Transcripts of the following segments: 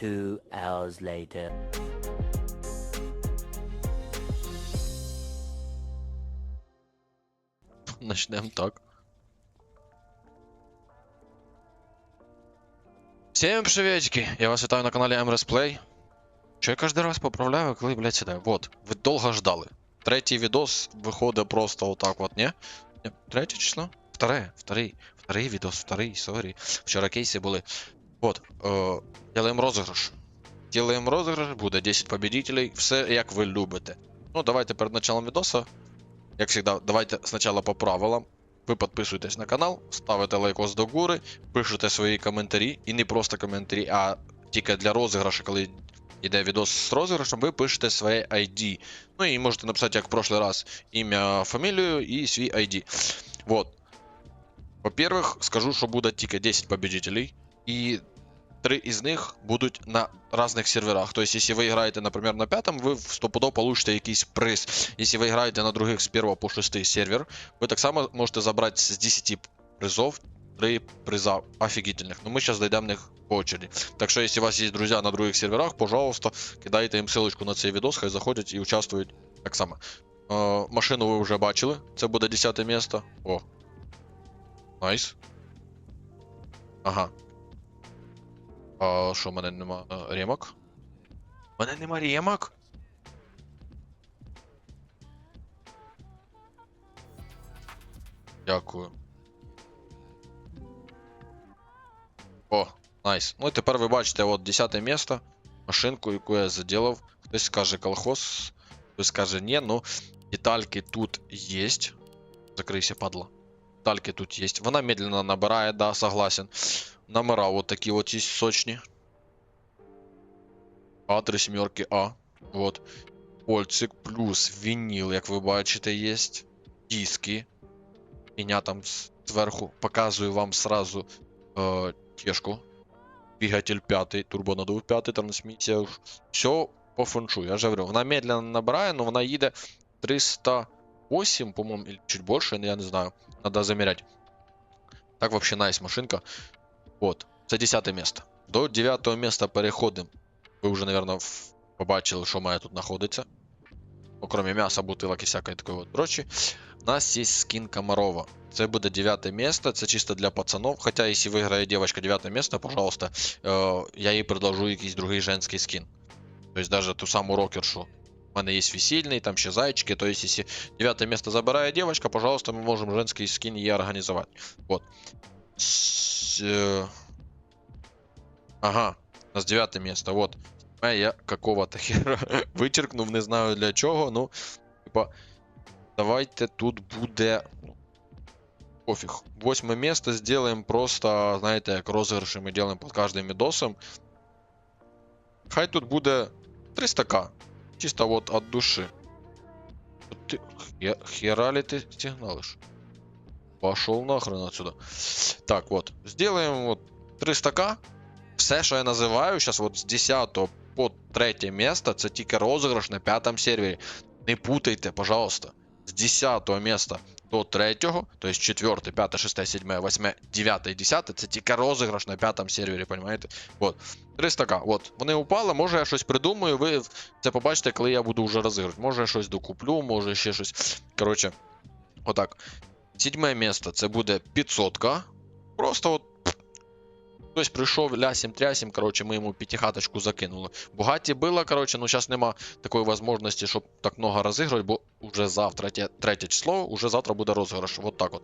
Two hours later. Начнем так. Всем приветики! Я вас вітаю на каналі MRS Play. Що я кожен раз поправляю, коли, блядь, сідаю. Вот, ви довго ждали. Третій відос виходить просто отак от, не? Третє число? Вторе, вторий, вторий відос, вторий, сорі. Вчора кейси були. Вот, е, делаємо розіграш. Делаємо розіграш, буде 10 победителей, все як ви любите. Ну, давайте перед началом відоса як завжди, давайте спочатку по правилам. Ви підписуєтесь на канал, ставите лайкос до гори, пишете свої коментарі, і не просто коментарі, а тільки для розіграшу, коли йде відос з розіграшем, ви пишете своє ID. Ну і можете написати, як в прошлый раз, ім'я, фамілію і свій ID. Вот. Во-первых, скажу, що буде тільки 10 победителей, і три із них будуть на разных серверах. То есть, если вы играете, например, на пятом, вы стопудов получите якийсь приз. Если вы играете на других с 1 по 6 сервер, вы так само можете забрать с 10 призов 3 приза офигительных. Но мы сейчас дойдем них по очереди. Так что, если у вас есть друзья на других серверах, пожалуйста, кидайте им ссылочку на цей відос, хай заходять і участвують так само. Е, машину ви вже бачили, це буде 10 місто. О. Найс. Ага. А що, в мене нема ремок? У мене нема ремок? Дякую. О, найс. Ну і тепер ви бачите, от 10 місто, машинку, яку я заділав. Хтось скаже колхоз, хтось скаже ні, ну детальки тут є. Закрийся, падла. Детальки тут є. Вона медленно набирає, да, согласен. Номера вот такие вот есть сочні. А, три сімерки А. Вот. Польцик плюс вініл, як ви бачите, є. Диски. Меня там с- зверху показую вам сразу э, тешку. Двигатель пятый, турбонадув пятый, трансмиссия. Все по фэншу. Я же говорю, вона медленно набирає, но вона їде 308, по-моему, или чуть больше, я не знаю. Надо замерять. Так вообще найс машинка. От, це 10 місце. До 9 місця переходимо. Ви вже, мабуть, побачили, що має тут знаходиться. Окрім м'яса, бутилок і всякої такої от прочі. У нас є скін Комарова. Це буде 9 місце, це чисто для пацанов. Хоча, якщо виграє дівчинка 9 місце, пожалуйста, е, я їй предложу якийсь другий женський скін. Тобто, навіть ту саму рокершу. У мене є весільний, там ще зайчики. Тобто, якщо 9 місце забирає дівчинка, пожалуйста, ми можемо женський скін її організувати. Вот. Э, Ага, у нас девятое место, вот. Я какого-то хера вичеркнув, не знаю для чого, ну, типа, давайте тут буде. Пофіг. Восьме место сделаем просто, знаєте, як розіграші ми делаем під кожним відосом. Хай тут буде 300к. Чисто вот от души. Ти, хера ли ти сигналиш? Пошел нахрен отсюда. Так, вот. Сделаем вот 300к. Все, що я називаю, зараз от з 10 по 3 місце, це тільки розіграш на п'ятому сервері. Не путайте, пожалуйста. З 10 місця до 3, то есть 4, 5, 6, 7, 8, 9, 10, це тільки розіграш на п'ятому сервері, понимаєте? Вот. 300к. От. Вони упали, може я щось придумаю, ви це побачите, коли я буду вже розігрувати. Може я щось докуплю, може ще щось. Коротше, отак. Сідьме місце це буде 500к. Просто от Хтось прийшов лясім трясім, коротше, ми йому п'ятихаточку закинули. Бугаті було, коротше, ну зараз нема такої можливості, щоб так много розігрувати, бо уже завтра, тє- третє число, уже завтра буде розіграш. Вот так от.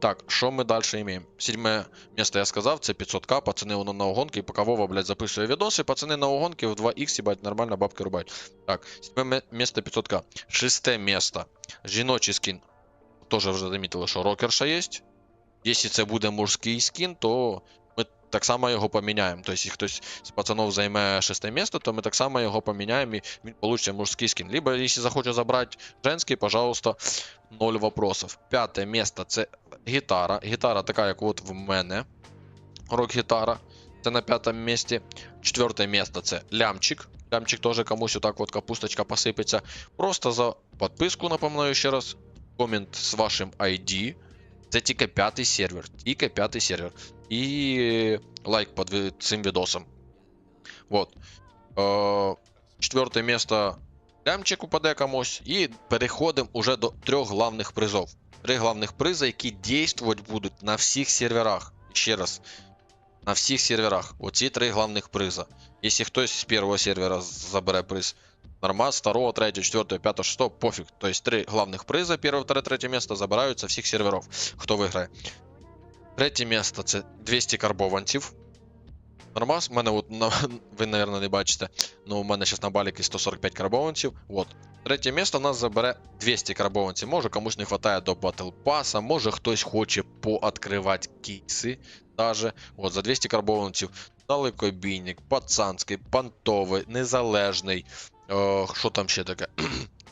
Так, що ми далі маємо? Сідьме місце я сказав, це 500к, пацани воно на огонки, і поки Вова, блядь, записує відоси, пацани на огонки в 2х, їбать, нормально бабки рубають. Так, сідьме місце 500к. Шесте місце. Жіночий скін. Тоже вже замітили, що рокерша є. Якщо це буде мужський скін, то ми так само його поміняємо. Тобто, якщо хтось з пацанов займе шесте місце, то ми так само його поміняємо і він получить мужський скін. Либо, якщо захоче забрати женський, пожалуйста, ноль вопросов. П'яте місце це гітара. Гітара така, як от в мене. Рок-гітара. Це на п'ятому місці. Четверте місце це лямчик. Лямчик теж комусь отак от капусточка посипеться. Просто за підписку, напоминаю ще раз. Комент з вашим ID. Це тільки п'ятий сервер. Тільки п'ятий сервер. І лайк під цим відосом. Вот. Е, четверте місто лямчик упаде комусь. І переходимо уже до трьох главних призов. Три главних приза, які дійствувати будуть на всіх серверах. Ще раз. На всіх серверах. Оці три главних приза. Якщо хтось з першого сервера забере приз, нормально, з второго, третього, четвертого, п'ятого, шестого, пофіг. Тобто три главных приза, перше, второе, третє місто забираються всіх серверів, хто виграє. Третє місто це 200 карбованців. Нормас, у мене от на, ви, мабуть, не бачите. Ну, у мене зараз на баліки 145 карбованців. От. Третє місто нас забере 200 карбованців. Може комусь не вистачає до Battle Pass, може хтось хоче пооткривати кейси. Даже. От, за 200 карбованців. Далекобійник, пацанський, понтовий, незалежний. Е, що там ще таке?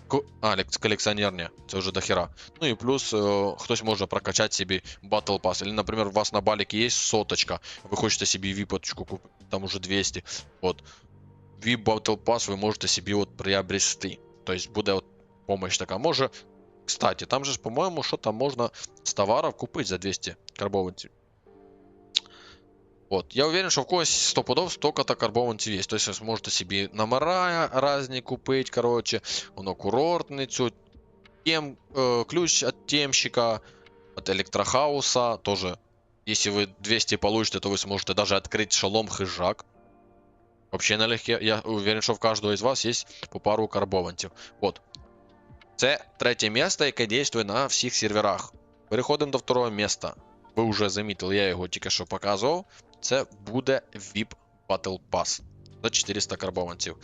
Ко- А, лекс- колекціонерня, це вже дохера. Ну і плюс е, хтось може прокачати собі Battle Pass. Или, например, у вас на баліки є соточка, ви хочете собі віпочку купити, там уже 200. От. VIP Battle Pass ви можете собі от приобрести. Тобто буде от помощь така. Може. Кстати, там же ж, по-моєму, що там можна з товарів купити за 200 карбованців. От, я уверен, що в когось стопудов столько-то карбованців є. Тобто ви зможете собі номера різні купити, коротше, воно курортницю, тем, э, ключ от темщика, от электрохауса тоже. Если вы 200 получите, то вы сможете даже открыть шалом хижак. Вообще налегке. Я уверен, що в кожного із вас є по пару карбованців. От. Це третє місце, яке дійствує на всіх серверах. Переходимо до второго місця. Ви вже замітили, я його тільки що показував. Це буде VIP Battle Pass за 400 карбованців.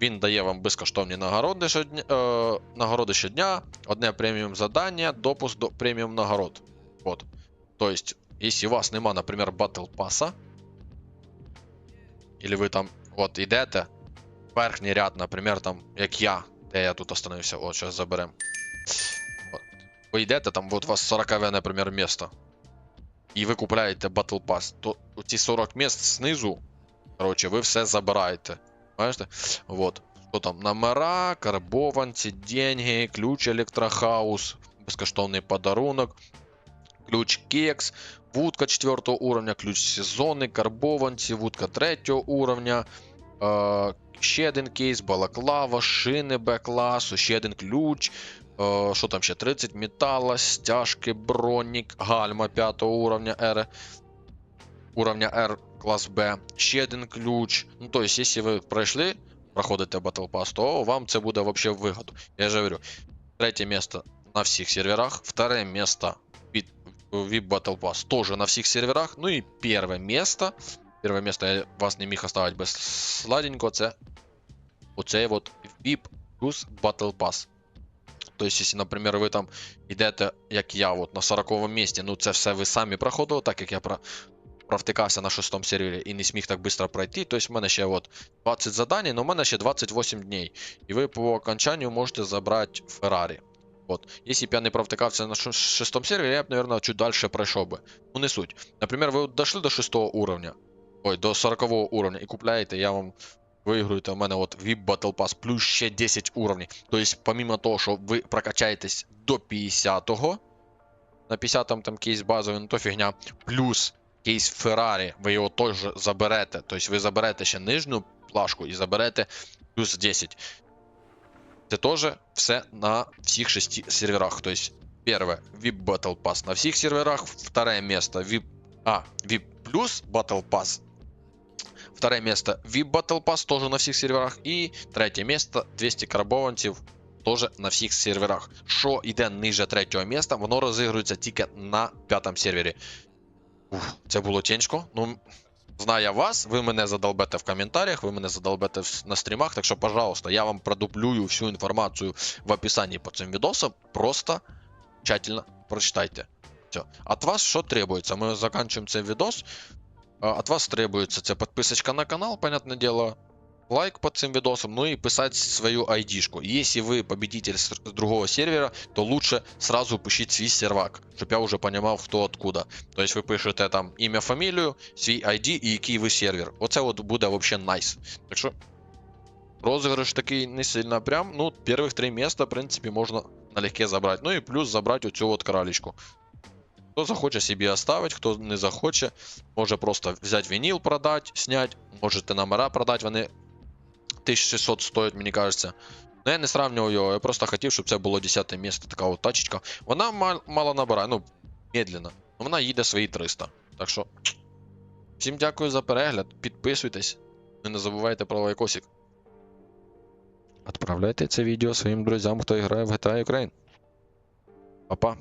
Він дає вам безкоштовні нагороди щодня, е, нагороди щодня, одне преміум задання, допуск до преміум нагород. От. Тобто, якщо у вас нема, наприклад, Battle Pass, или ви там от йдете, верхній ряд, наприклад, там, як я, де я тут остановився, от, зараз заберемо. Ви йдете, там от у вас 40, наприклад, місто. І ви купляєте Battle Pass, то ці 40 місць знизу, коротше, ви все забираєте. Бачите? Вот. Что там? Номера, карбованці, деньги, ключ электрохаус, безкоштовний подарунок, ключ кекс, вудка 4 уровня, ключ сезонний, карбованці, вудка 3 уровня, е, ще один кейс, балаклава, шини Б класу, ще один ключ. Е, що там ще? 30 металла, стяжки, бронік, гальма 5 уровня R. Уровня R клас Б, ще один ключ. Ну, тобто, якщо ви пройшли, проходите Battle Pass, то вам це буде вообще в вигоду. Я же говорю, третє місце на всіх серверах, второе місце від VIP Battle Pass тоже на всіх серверах. Ну і перше місце. Перше місце я вас не міг оставити без сладенького, це оцей вот VIP плюс Battle Pass. Тобто, якщо, наприклад, ви там йдете, як я, от на 40 місці, ну це все ви самі проходили, так як я про провтикався на шостому сервері і не зміг так швидко пройти. Тобто в мене ще от 20 задань, але в мене ще 28 днів. І ви по окончанню можете забрати Феррарі. От. Якщо б я не провтикався на ш- шестому сервері, я б, мабуть, чуть далі пройшов би. Ну, не суть. Ви от дошли до 6 уровня, ой, до 40 уровня і купляєте, я вам виграєте у мене от VIP Battle Pass плюс ще 10 уровнів. Тобто, помимо того, що ви прокачаєтесь до 50-го, на 50-му там кейс базовий, ну то фігня, плюс кейс Феррарі, ви його теж заберете. Тобто ви заберете ще нижню плашку і заберете плюс 10. Це теж все на всіх шести серверах. Тобто, перше, VIP Battle Pass на всіх серверах, второе место VIP, а, VIP плюс Battle Pass. Второе место VIP Battle Pass тоже на всіх серверах. І третє место 200 карбованців теж на всіх серверах. Що йде ниже третього місця, воно розігрується тільки на п'ятому сервері. Уф, це було тяжко. Ну, знаю вас, ви мене задолбете в коментарях, ви мене задолбете на стрімах. Так що, пожалуйста, я вам продублюю всю інформацію в описанні по цим відосам. Просто тщательно прочитайте. Все. От вас що требується? Ми заканчиваем цей відос. А, От вас требуется це підписочка на канал, понятное дело. Лайк под цим видосом, ну и писать свою айдишку. Если вы победитель с с другого сервера, то лучше сразу пишіть свій сервак, щоб я уже понимал, хто откуда. То есть ви пишете там ім'я, фамілію, свій ID і який ви сервер. Оце от буде вообще найс. Так що розіграш такий не сильно прям. Ну, перших три міста, в принципі, можна налегке забрати. Ну і плюс забрати оцю от кралечку. Хто захоче собі оставить, хто не захоче, може просто взяти вініл продати, снять, можете номера продати, вони 1600 стоять, мені кажеться. Ну, я не сравнював його, я просто хотів, щоб це було 10 місце, така от тачечка. Вона мал- мало набирає, ну, медленно. Вона їде свої 300. Так що. Всім дякую за перегляд. Підписуйтесь. Не забувайте про лайкосик. Отправляйте це відео своїм друзям, хто грає в GTA Ukraine. Па-па.